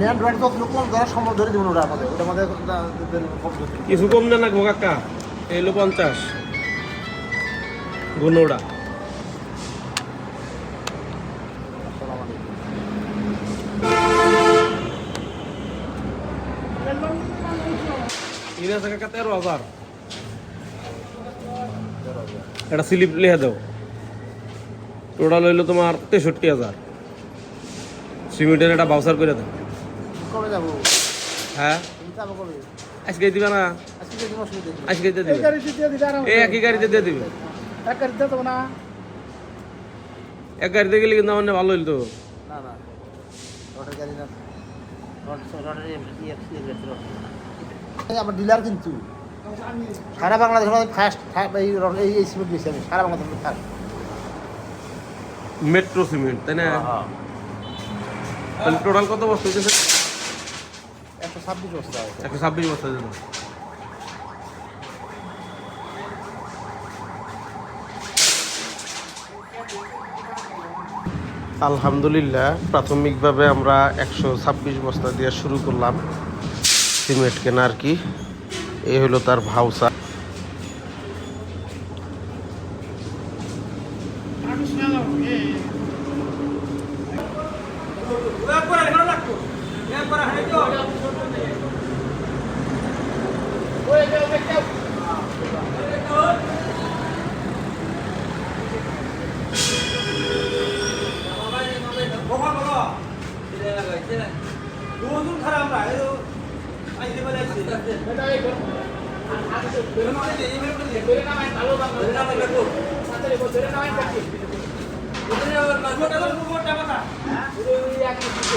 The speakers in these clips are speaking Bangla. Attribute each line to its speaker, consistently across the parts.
Speaker 1: না।
Speaker 2: কিছু কম দেন লাগবো কাকা এলো পঞ্চাশ। আছে তেরো হাজার। স্লিপ লিখে দাও। টোটাল হইল তোমার তেষট্টি হাজার। সিমেন্টের একটা বাউসার করে দাও।
Speaker 1: কবে যাব?
Speaker 2: হ্যাঁ?
Speaker 1: যাব কবে?
Speaker 2: আজকে দিবে না?
Speaker 1: আজকে কোনো অসুবিধা।
Speaker 2: আজকে দিয়ে
Speaker 3: এই
Speaker 2: দিবে
Speaker 3: গাড়িতে দিয়ে দিলে আরাম
Speaker 2: এই একই গাড়িতে দিয়ে দিবে।
Speaker 3: এক গাড়িতে দেবো না।
Speaker 2: এক গাড়িতে গেলে কিন্তু আমার ভালো হইল তো
Speaker 1: না না। রডের গাড়ি না। আমার ডিলার কিন্তু। সারা বাংলাদেশ ফার্স্ট এই এই সিমেন্ট দিয়েছি আমি। সারা বাংলাদেশ ফার্স্ট
Speaker 2: মেট্রো সিমেন্ট তাই না? টোটাল কত বস্তু
Speaker 1: একশো ছাব্বিশ বস্তা
Speaker 2: একশো ছাব্বিশ বস্তা আলহামদুলিল্লাহ প্রাথমিকভাবে আমরা একশো ছাব্বিশ বস্তা দিয়ে শুরু করলাম। সিমেন্ট কেনার আর কি? এই হলো তার ভাউসা
Speaker 3: দুজন
Speaker 2: খারাপ আমরা এলো আইতে পারে আছে এটা এই করো আর আগে বের না এই বের করে বের না আমি
Speaker 3: ভালো বাংলা বের না আমি করব সাথে রে বের না আমি করছি এটা
Speaker 2: না মাঝে টাকা টাকা হ্যাঁ ওই
Speaker 3: এক কিছু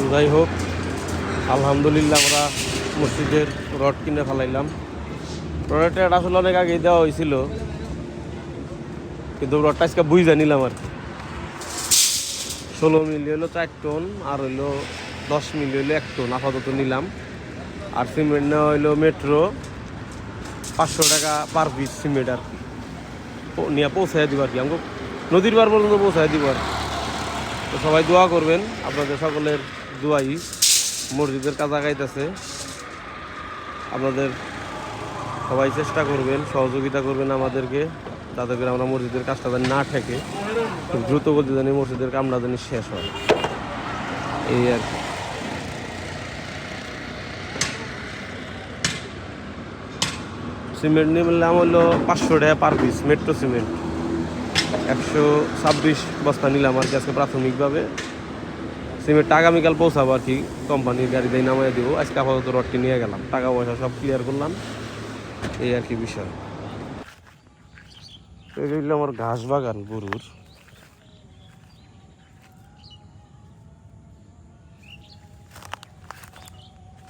Speaker 2: তো যাই হোক, আলহামদুলিল্লাহ আমরা মসজিদের রড কিনে ফেলাইলাম। রডটা আসলে অনেক আগে দেওয়া হয়েছিল, কিন্তু রডটা আজকে বুঝ জানিলাম আর ষোলো মিলি হলো চার টন, আর হইল দশ মিলি হইল এক টন, আপাতত নিলাম। আর সিমেন্ট নেওয়া হইল মেট্রো, পাঁচশো টাকা পার পিস সিমেন্ট আর কি। নিয়ে দিব আর কি আমাকে নদীর পার পর্যন্ত পৌঁছায় দিব আর সবাই দোয়া করবেন, আপনাদের সকলের দোয়াই মসজিদের কাজ আগাইতেছে আপনাদের সবাই চেষ্টা করবেন, সহযোগিতা করবেন আমাদেরকে, যাতে করে আমরা মসজিদের কাজটা যেন না ঠেকে, খুব দ্রুত গতি জানি মসজিদের কামটা জানি শেষ হয়। এই আর কি। সিমেন্ট নিলাম হলো পাঁচশো টাকা পার পিস মেট্রো সিমেন্ট। একশো ছাব্বিশ বস্তা নিলাম আর কি আজকে প্রাথমিকভাবে। সিমেন্টটা আগামীকাল পৌঁছাবো আর কি কোম্পানির গাড়িতে নামাই দিব। আজকে আপাতত রডটি নিয়ে গেলাম। টাকা পয়সা সব ক্লিয়ার করলাম। এই আর কি বিষয়। আমার ঘাস বাগান গরুর।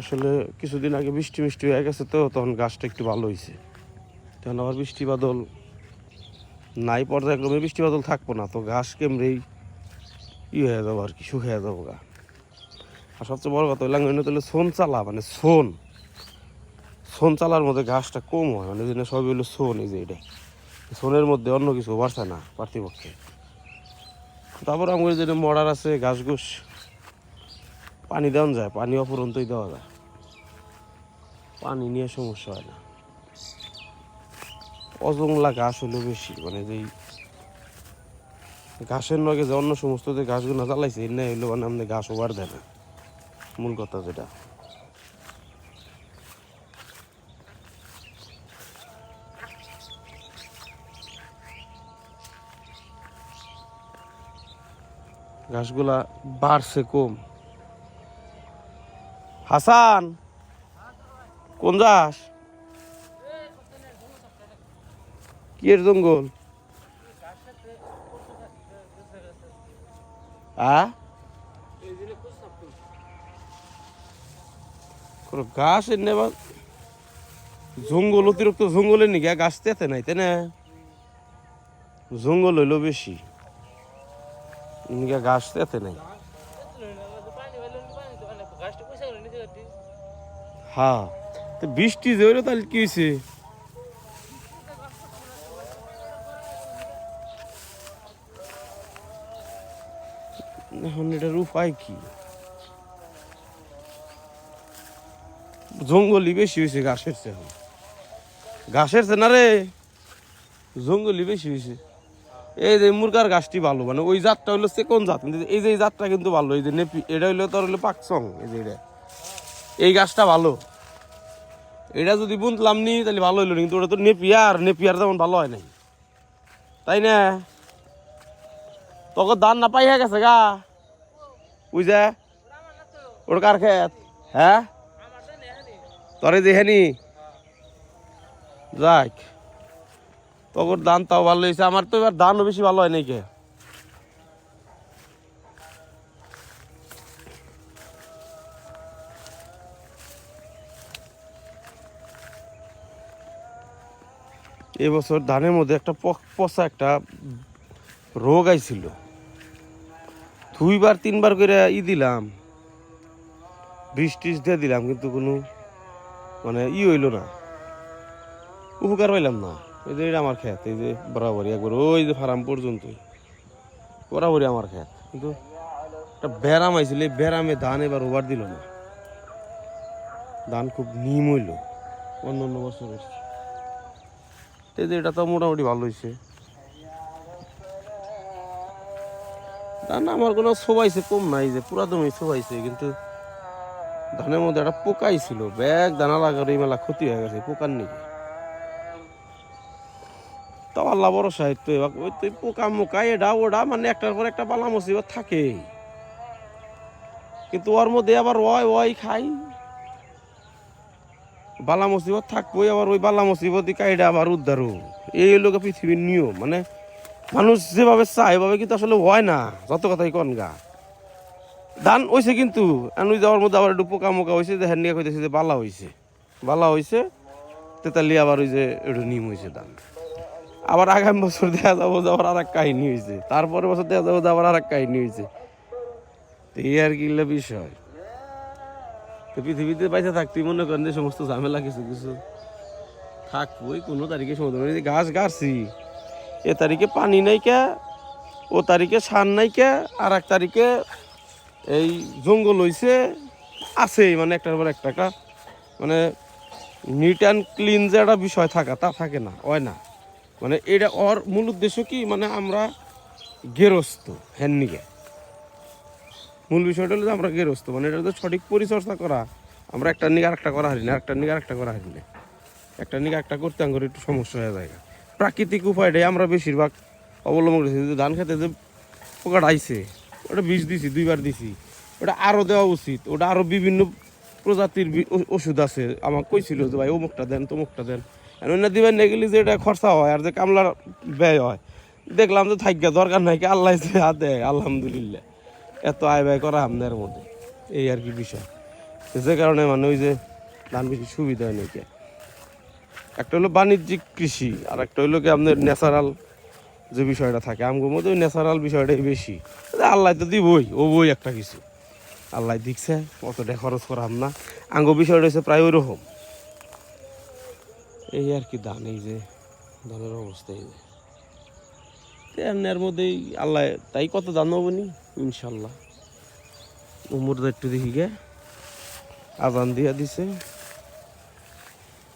Speaker 2: আসলে কিছুদিন আগে বৃষ্টি মিষ্টি হয়ে গেছে তো, তখন গাছটা একটু ভালো হয়েছে তখন আবার বৃষ্টি বাদল নাই, পর্যায়ক্রমে বৃষ্টি বাদল থাকব না, তো ঘাস কেমরেই ই হয়ে যাব আর কি শুকিয়ে যাব গা। আর সবচেয়ে বড় কথা হইলাম তাহলে সোন চালা মানে সোন। সোন চালার মধ্যে ঘাসটা কম হয় মানে যেন সবই হলো সোন, এই যে এটা। সোনের মধ্যে অন্য কিছু বাড়ছে না পার্থিপক্ষে তারপর আমাদের যেটা মরার আছে, ঘাস ঘুষ। পানি দেওয়া যায়, পানি অপরন্তই দেওয়া যায়। পানি নিয়ে সমস্যা হয় না। অজংলা ঘাস হলো বেশি মানে যেই ঘাসের নগে যে অন্য সমস্ত যে ঘাসগুলো জ্বালাইছে এর না হইল মানে আপনি ঘাস ওভার দেয় না। মূল কথা যেটা। ঘাসগুলা বাড়ছে কম। হাসান, কোন যাস কি জঙ্গল? গাছ এনে জঙ্গল অতিরিক্ত জঙ্গলের নাকি? গাছ তেতে নাই তাই না জঙ্গল হইল বেশি। গাছ তেতে নাই? হ্যাঁ। বৃষ্টি যে হইল তাহলে কি হয়েছে এখন এটার উপায় কি? জঙ্গলই বেশি হয়েছে ঘাসের চেয়ে এখন। ঘাসের চেয়ে না রে, জঙ্গলই বেশি হয়েছে এই যে মুরগার গাছটি ভালো মানে ওই জাতটা হলো কোন জাত? এই যে এই জাতটা কিন্তু ভালো, এই যে নেপি, এটা হইল তোর হলো পাকসং এই যে এটা। এই গাছটা ভালো। এটা যদি বুনতলাম নি, তাহলে ভালো হইল কিন্তু ওটা তো নেপিয়ার নেপিয়ার তেমন ভালো হয় নাই। তাই না? তোকে দান না পাই হয়ে গেছে গা। বুঝে? ওর কার খেত? হ্যাঁ? তরে দেখেনি? যাক। তখন ধান তাও ভালো হয়েছে। আমার তো এবার ধানও বেশি ভালো হয় নাই কে? এবছর ধানের মধ্যে একটা পচা একটা রোগ আইছিল। দুইবার তিনবার করে ই দিলাম। বিষ দিয়ে দিলাম, কিন্তু কোনো মানে ই হইল না। উপকার পাইলাম না। এই যে আমার খেত, এই যে বরাবরই একবার, ওই যে ফার্ম পর্যন্ত বরাবরই আমার খেত। কিন্তু একটা ব্যারাম আইছিল, এই ব্যারামে ধান এবার ওভার দিল না। ধান খুব নিম হইল। অন্য অন্য বছরের। এই যে এটা তো মোটামুটি ভালো হয়েছে ধান আমার কোনো শোভাইছে কম নাই যে পুরা পুরাতনই শোভাইছে কিন্তু ধানের মধ্যে একটা পোকাই ছিল ব্যাগ দানা লাগার এই মেলা ক্ষতি হয়ে গেছে, পোকার নিকে তাও আল্লাহ বড় সাহিত্য ওই তো এই পোকা মোকা এটা ওটা মানে একটার পর একটা বালা মুসিবত থাকে কিন্তু ওর মধ্যে আবার ওই ওই খাই। বালা মুসিবত থাকবোই, আবার ওই বালা মুসিবতই কাইডা আবার উদ্ধারও। এই গিয়ে পৃথিবীর নিয়ম মানে মানুষ যেভাবে চায়, এভাবে কিন্তু আসলে হয় না। যত কথাই কন গা। ধান হয়েছে কিন্তু আনুই যাওয়ার মধ্যে আবার একটু পোকা মোকা হয়েছে যে হ্যান্ডিয়া কইতেছে যে বালা হয়েছে বালা হয়েছে তেতালি আবার ওই যে একটু নিম হয়েছে ধান। আবার আগামী বছর দেখা যাব যে আবার আর এক কাহিনী হয়েছে তারপরে বছর দেখা যাব যে আবার আর এক কাহিনী হয়েছে তো এই আর কি বিষয়। তো পৃথিবীতে বাইসে থাকতেই মনে করেন যে সমস্ত ঝামেলা কিছু কিছু থাকবোই, কোনো তারিখে যে গাছ গাছছি এ তারিখে পানি নাই কে, ও তারিখে সার নাই কে আর এক তারিখে এই জঙ্গল হইছে আছে মানে একটার পর একটা মানে নিট অ্যান্ড ক্লিন যে একটা বিষয় থাকা, তা থাকে না, হয় না। মানে এটা ওর মূল উদ্দেশ্য কি? মানে আমরা গেরস্ত হ্যান্নিকে মূল বিষয়টা হলো যে আমরা গেরস্ত মানে এটা তো সঠিক পরিচর্যা করা। আমরা একটা নিগে আরেকটা করা হারি না একটা নিগে আরেকটা করা হারি না। একটা নিগে একটা করতে আঙ্গুর একটু সমস্যা হয়ে যায় প্রাকৃতিক উপায়টাই আমরা বেশিরভাগ অবলম্বন করেছি। যে ধান খেতে যে পোকাটা আইছে, ওটা বিষ দিছি, দুইবার দিছি, ওটা আরও দেওয়া উচিত। ওটা আরও বিভিন্ন প্রজাতির ওষুধ আছে। আমাকে কইছিল যে, ভাই, অমুকটা দেন, তমুকটা দেন। অন্য দিবেন না গেলে যে, এটা খরচা হয় আর যে কামলার ব্যয় হয়। দেখলাম যে থাকবে দরকার নাই কি? আল্লাহ হাত আলহামদুলিল্লাহ। এত আয় ব্যয় করা আপনার মধ্যে। এই আর কি বিষয়। যে কারণে মানে ওই যে ধান বেশি সুবিধা হয় নাকি? একটা হলো বাণিজ্যিক কৃষি, আর একটা হলো কি আপনার ন্যাচারাল যে বিষয়টা থাকে। আমগোর মধ্যে ওই ন্যাচারাল বিষয়টাই বেশি। আল্লাহ তো দিবই, ও বই একটা কিছু। আল্লাহ দিচ্ছে অতটা খরচ করাম না। আঙ্গ বিষয়টা হচ্ছে প্রায় ওই রকম এই আর কি দান এই যে ধানের অবস্থা, এই যে। এমনির মধ্যেই আল্লাহ তাই কত দান হব নি? ইনশাল্লাহ। উমর একটু দেখি গে। আজান দিয়া দিছে।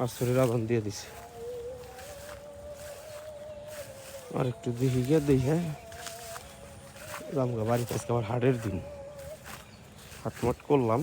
Speaker 2: মাস্টারের আগুন দিয়ে দিছে। আর একটু দেখি গিয়ে দেখি হ্যাঁ? রামগা বাড়িতে আজকে আমার হাটের দিন। হাটমাট করলাম।